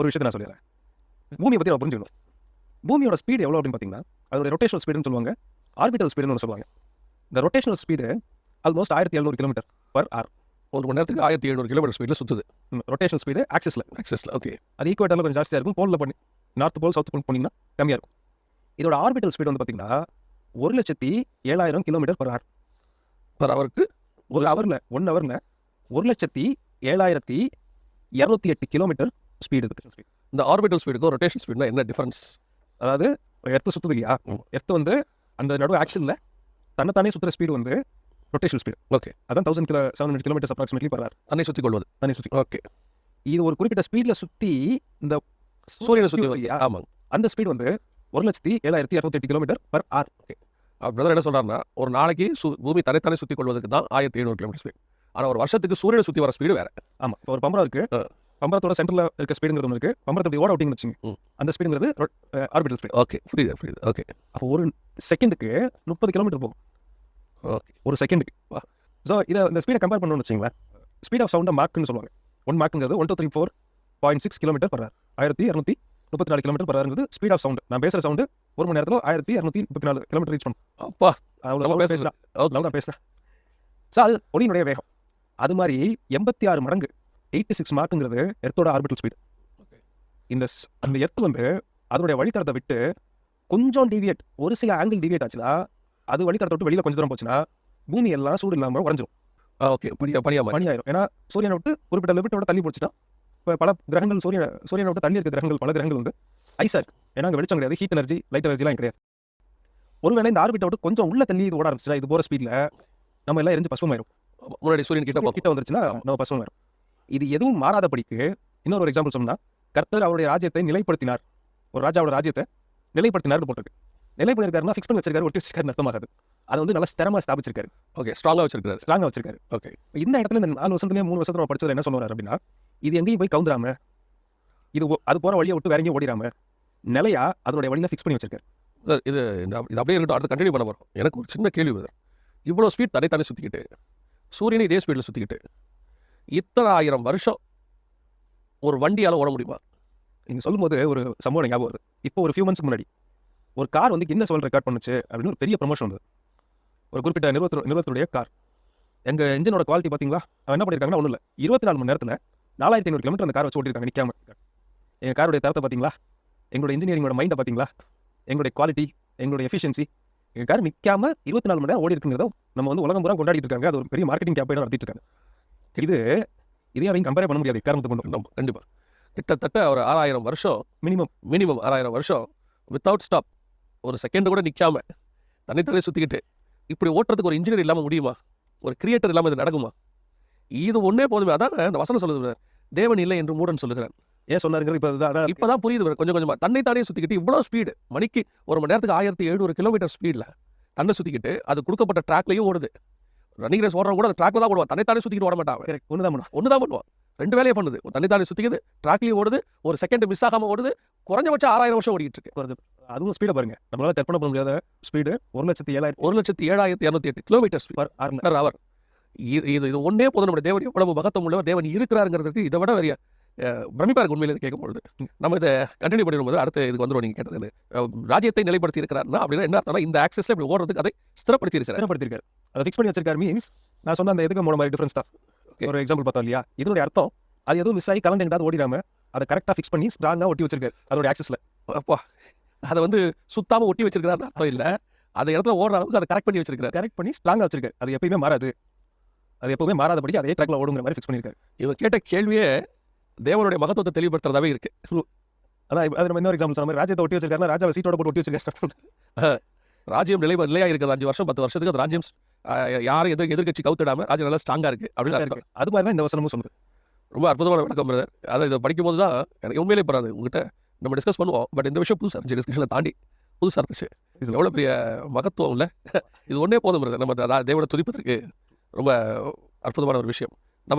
ஒரு விஷயத்தை நான் சொல்லிடுறேன். பூமியை பற்றி நம்ம புரிஞ்சுக்கணும். பூமியோட ஸ்பீடு எவ்வளோ அப்படின்னு பார்த்தீங்கன்னா அதோட ரொட்டேஷனல் ஸ்பீடுன்னு சொல்லுவாங்க ஆர்பிட்டல் ஸ்பீடுன்னு ஒன்று சொல்லுவாங்க. இந்த ரொட்டேஷனல் ஸ்பீடு ஆல்மோஸ்ட் ஆயிரத்தி எழுநூறு கிலோமீட்டர் பர் ஆர் ஒரு மணி நேரத்துக்கு ஆயிரத்தி எழுநூறு கிலோமீட்டர் ஸ்பீடில் சுற்றுது ரொட்டேஷனல் ஸ்பீடு ஆக்சிஸில் ஆக்சஸில் ஓகே அது ஈக்குவேட்டரில் கொஞ்சம் ஜாஸ்தியாக இருக்கும். போலில் பண்ணி நார்த் போல் சவுத் போல் போனீங்கன்னா கம்மியாக இருக்கும். இதோட ஆர்பிட்டல் ஸ்பீடு வந்து பார்த்தீங்கன்னா ஒரு லட்சத்தி ஏழாயிரம் கிலோமீட்டர் பர் ஆர் பர் அவருக்கு ஒரு ஹவரில் ஒன் ஹவரில் ஒரு லட்சத்தி ஏழாயிரத்தி இரநூத்தி எட்டு கிலோமீட்டர் ஸ்பீடு இருக்கு ஸ்பீட் இந்த ஆர்பிட்டல் ஸ்பீடுக்கும் ரொட்டேஷன் ஸ்பீடுனா என்ன டிஃபரன்ஸ் அதாவது எர்த்து சுற்றுது இல்லையா. எர்த்து வந்து அந்த நடு ஆக்ஷனில் தன்னைத்தானே சுற்றுற ஸ்பீடு வந்து ரொட்டேஷனல் ஸ்பீடு ஓகே அதான் thousand kilo seven hundred kilometres approximately per hour தன்னை சுற்றி கொள்வது. தனி சுற்றி ஓகே இது ஒரு குறிப்பிட்ட ஸ்பீடில் சுற்றி இந்த சூரியனை சுற்றி இல்லையா ஆமாங்க அந்த ஸ்பீடு வந்து ஒரு லட்சத்தி ஏழாயிரத்தி இரநூத்தி கிலோமீட்டர் பர் ஆர் பிரதர் என்ன சொல்றாருன்னா ஒரு நாளைக்கு சு பூமி தன்னைத்தானே சுற்றி கொள்வதற்கு தான் ஆயிரத்தி எழுநூறு கிலோமீட்டர் ஸ்பீட் ஆனால் ஒரு வருஷத்துக்கு சூரியனை சுற்றி வர ஸ்பீடு வேற. ஆமாம் இப்போ ஒரு பம்பரம் இருக்கு. ஆ. பம்பரத்தோட சென்டரில் இருக்க ஸ்பீடுங்கிறது ஒன்று இருக்கு பம்பரத்தை ஓட விட்டிங்கன்னு வச்சுங்க. அந்த ஸ்பீடுங்கிறது ஆர்பிட்டல் ஸ்பீடு ஓகே புரியுது புரியுது. ஓகே அப்போ ஒரு செகண்டுக்கு முப்பது கிலோமீட்டர் போகும். ஓகே ஒரு செகண்டுக்கு ஸோ இதை இந்த ஸ்பீடை கம்பேர் பண்ணணும்னு வச்சுங்களேன் ஸ்பீட் ஆஃப் சவுண்டை மார்க்னு சொல்லுவாங்க. One மார்க்குங்கிறது one two three four point six kilometre per ஆயிரத்தி இரநூத்தி முப்பத்தி நாலு kilometre per speed of sound நான் பேசுகிற சவுண்டு ஒரு மணி நேரத்தில் ஆயிரத்தி இரநூத்தி முப்பத்தி நாலு கிலோமீட்டர் ரீச் பண்ணும். அப்பா. அவ்வளோ. பேசுறேன். அவ்வளோ தான் பேசுகிறேன் ஸோ அது ஒளியினுடைய வேகம். அது மாதிரி எண்பத்தி ஆறு மடங்கு. எயிட்டி சிக்ஸ் மார்க்குங்கிறது எர்த்தோட ஆர்பிட்டல் ஸ்பீடு. இந்த அந்த எர்த் வந்து அதோடைய வழித்தடத்தை விட்டு கொஞ்சம் டிவியேட் ஒரு சில ஆங்கிள் டிவியேட் ஆச்சுன்னா அது வழித்தடத்தை விட்டு வெளியில் கொஞ்சம் தூரம் போச்சுன்னா பூமி எல்லாம் சூடு இல்லாமல் உடஞ்சிரும். ஓகே பனியா பனியா பனியாயிரும். ஏன்னா சூரியனை விட்டு குறிப்பிட்ட லிமிட்டோட தள்ளி போச்சுன்னா இப்போ பல கிரகங்கள் சூரிய சூரியனை விட்டு தள்ளி இருக்க கிரகங்கள் பல கிரகங்கள் வந்து ஐஸா இருக்கு. ஏன்னா அங்கே வெளிச்சம் கிடையாது. ஹீட் எனர்ஜி லைட் எனர்ஜிலாம் கிடையாது. ஒருவேளை இந்த ஆர்பிட்டை விட்டு கொஞ்சம் உள்ள தள்ளி இது ஓட ஆரம்பிச்சுன்னா இது போகிற ஸ்பீடில் நம்ம எல்லாம் எரிஞ்சு பசுமாயிரும். முன்னாடி சூரியன் கிட்ட கிட்ட கிட்ட வந்துருச்சுன்னா நம்ம பசுமாயிரும். இது எதுவும் மாறாதபடிக்கு இன்னொரு ஒரு எக்ஸாம்பிள் சொன்னா கர்த்தர் அவருடைய ராஜ்யத்தை நிலைப்படுத்தினார். ஒரு ராஜாவோட ராஜ்யத்தை நிலைப்படுத்தினார்னு போட்டிருக்கு. நிலை பண்ணிருக்காருன்னா ஃபிக்ஸ் பண்ணி வச்சிருக்காரு ஒட்டி வச்சிருக்காரு அர்த்தமாகாது. அதை வந்து நல்லா ஸ்திரமா ஸ்தாபிச்சிருக்காரு. ஓகே ஸ்ட்ராங்காக வச்சிருக்காரு ஸ்ட்ராங்கா வச்சிருக்காரு. ஓகே இந்த இடத்துல இந்த நாலு வருஷத்துலயே மூணு வருஷத்துல படிச்சது என்ன சொல்லுவாரு அப்படின்னா இது எங்கேயும் போய் கவுந்துராம இது அது போற வழியை விட்டு வேற எங்கேயும் ஓடிராம நிலையா அதனுடைய வழியில ஃபிக்ஸ் பண்ணி வச்சிருக்காரு. இது இது அப்படியே இருக்கட்டும். அடுத்து கண்டினியூ பண்ண போகிறோம் எனக்கு ஒரு சின்ன கேள்வி வருது இவ்வளோ ஸ்பீட் தனித்தானே சுற்றிக்கிட்டு சூரியனை இதே ஸ்பீடில் சுற்றிக்கிட்டு இத்தனை ஆயிரம் வருஷம் ஒரு வண்டியால் ஓட முடியுமா? நீங்க சொல்லும்போது ஒரு சம்பவம் ஞாபகம் வருது. இப்போ ஒரு ஃபியூ மந்த்ஸ் முன்னாடி ஒரு கார் வந்து கின்னஸ் வேர்ல்ட் ரெக்கார்ட் பண்ணுச்சு அப்படின்னு ஒரு பெரிய ப்ரொமோஷன் வந்து ஒரு குறிப்பிட்ட நிறுவனத்து நிறுவனத்துடைய கார் எங்க இன்ஜினோட குவாலிட்டி பார்த்தீங்களா? அவன் என்ன பண்ணியிருக்காங்கன்னா ஒன்றும் இல்லை. இருபத்தி நாலு மணி நேரத்தில் நாலாயிரத்தி ஐநூறு கிலோமீட்டர் அந்த கார் வச்சு ஓட்டிருக்காங்க நிற்காம எங்கள் காருடைய தரத்தை பார்த்தீங்களா? எங்களோட இன்ஜினியரிங்கோட மைண்டை பார்த்தீங்களா? எங்களுடைய குவாலிட்டி எங்களுடைய எஃபிஷியன்சி எங்கள் கார் நிற்காம இருபத்தி நாலு மணி நேரம் ஓடி இருக்குங்கிறத நம்ம வந்து உலகம் பூரா கொண்டாடிட்டு இருக்காங்க. அது ஒரு பெரிய மார்க்கெட்டிங் கேம்பெயின் நடத்திட்டு இருக்காங்க. இது இதையும் அவங்க கம்பேர் பண்ண முடியாது. காரணத்தை கொண்டு நம்ம கண்டிப்பாக கிட்டத்தட்ட ஒரு ஆறாயிரம் வருஷம் மினிமம் மினிமம் ஆறாயிரம் வருஷம் வித்தவுட் ஸ்டாப் ஒரு செகண்ட் கூட நிற்காம தனித்தனி சுற்றிக்கிட்டு இப்படி ஓட்டுறதுக்கு ஒரு இன்ஜினியர் இல்லாமல் முடியுமா? ஒரு கிரியேட்டர் இல்லாமல் இது நடக்குமா? இது ஒன்றே போதுமே. அதான் இந்த வசனம் சொல்லுது. தேவன் இல்லை என்று மூடன் சொல்லுகிறேன் ஏன் சொன்னாருங்கிறது இப்போ அதான் இப்பதான் புரியுது brother, கொஞ்சம் கொஞ்சமா. தன்னை தானே சுத்திக்கிட்டு இவ்வளோ ஸ்பீடு மணிக்கு ஒரு மணி நேரத்துக்கு ஆயிரத்தி எழுநூறு கிலோமீட்டர் ஸ்பீடில் தன்னை சுத்திக்கிட்டு அது கொடுக்கப்பட்ட ட்ராக்லையும் ஓடுது. ரன்னிங் ரேஸ் ஓடுறவங்க கூட அந்த ட்ராக்ல தான் ஓடுவான். தன்னை தானே சுத்திக்கிட்டு ஓட மாட்டான் ஒன்று தான் பண்ணுவோம் ஒன்று தான் பண்ணுவான். ரெண்டு வேலையை பண்ணுது. தன்னை தானே சுத்திக்குது ட்ராக்லையும் ஓடுது ஒரு செகண்ட் மிஸ் ஆகாம ஓடுது குறைஞ்சபட்சம் ஆறாயிரம் வருஷம் ஓடிட்டு இருக்கு. அதுவும் ஸ்பீடை பாருங்க. நம்மளால கற்பனை பண்ண முடியாத ஸ்பீடு ஒரு லட்சத்தி ஏழாயிரம் ஒரு லட்சத்தி ஏழாயிரத்தி இரநூத்தி எட்டு கிலோமீட்டர் ஸ்பீட் பர் அவர் இது இது ஒன்னே போதும். நம்முடைய தேவன் எவ்வளவு மகத்துவம் உள்ளவர் தேவன் இருக்கிறாருங்கிறதுக்கு இதை விட வெறிய பிரமிப்பா இருக்கு உண்மையில இது கேட்கும்பொழுது நம்ம இதை கண்டினியூ பண்ணிடும்போது அடுத்து இதுக்கு வந்துடும் நீங்க கேட்டது ராஜ்யத்தை நிலைப்படுத்தி இருக்கிறாருன்னா அப்படின்னா என்ன அர்த்தம்னா இந்த ஆக்சஸ்ல இப்படி ஓடுறதுக்கு அதை ஸ்திரப்படுத்தி இருக்கிறார் ஸ்திரப்படுத்திருக்காரு அதை ஃபிக்ஸ் பண்ணி வச்சிருக்காரு மீன்ஸ் நான் சொன்ன அந்த இதுக்கு மூணு மாதிரி டிஃபரன்ஸ் தான். ஒரு எக்ஸாம்பிள் பார்த்தோம் இல்லையா? இதனுடைய அர்த்தம் அது எதுவும் மிஸ் ஆகி கலந்து எங்கிட்டாவது ஓடிடாம அதை கரெக்டாக ஃபிக்ஸ் பண்ணி ஸ்ட்ராங்காக ஒட்டி வச்சிருக்காரு அதோட ஆக்சஸ்ல அப்பா அதை வந்து சுத்தாம ஒட்டி வச்சிருக்கிறாருன்னு அர்த்தம் இல்ல. அந்த இடத்துல ஓடுற அளவுக்கு அதை கரெக்ட் பண்ணி வச்சிருக்காரு கரெக்ட் பண்ணி ஸ்ட்ராங்காக வச்சிருக்காரு. அது எப்பயுமே மாறாது. அது எப்பவுமே மாறாதபடி அதே ட்ராக்ல ஓடுங்கிற மாதிரி ஃபிக்ஸ் பண்ணிருக்காரு இவன் கேட்ட கேள்வியே தேவனுடைய மகத்துவத்தை தெளிவுபடுத்துறதாவே இருக்கு. அதான் அது நம்ம இன்னொரு எக்ஸாம்பிள் சொன்ன மாதிரி ராஜ்யத்தை ஒட்டி வச்சிருக்காருன்னா ராஜாவை சீட்டோட போட்டு ஒட்டி வச்சிருக்காரு. ராஜ்யம் நிலை நிலையா இருக்குது அஞ்சு வருஷம் பத்து வருஷத்துக்கு அந்த ராஜ்யம் யாரும் எதிர் எதிர்கட்சி கவுத்திடாம ராஜ்யம் நல்லா ஸ்ட்ராங்கா இருக்கு. அப்படின்னு. இருக்கு. அது மாதிரி தான் இந்த வசனமும் சொல்லுது. ரொம்ப அற்புதமான விளக்கம் பிரதர் அதை இதை படிக்கும்போது தான் எனக்கு உண்மையிலே போறாது உங்ககிட்ட நம்ம டிஸ்கஸ் பண்ணுவோம். பட் இந்த விஷயம் புதுசாக இருந்துச்சு டிஸ்கஷனை தாண்டி புதுசாக இருந்துச்சு. இது எவ்வளோ பெரிய மகத்துவம் இல்லை? இது ஒன்றே போதும் பிரதர் நம்ம தா- தேவனை துதிப்பதற்கு ரொம்ப அற்புதமான ஒரு விஷயம்.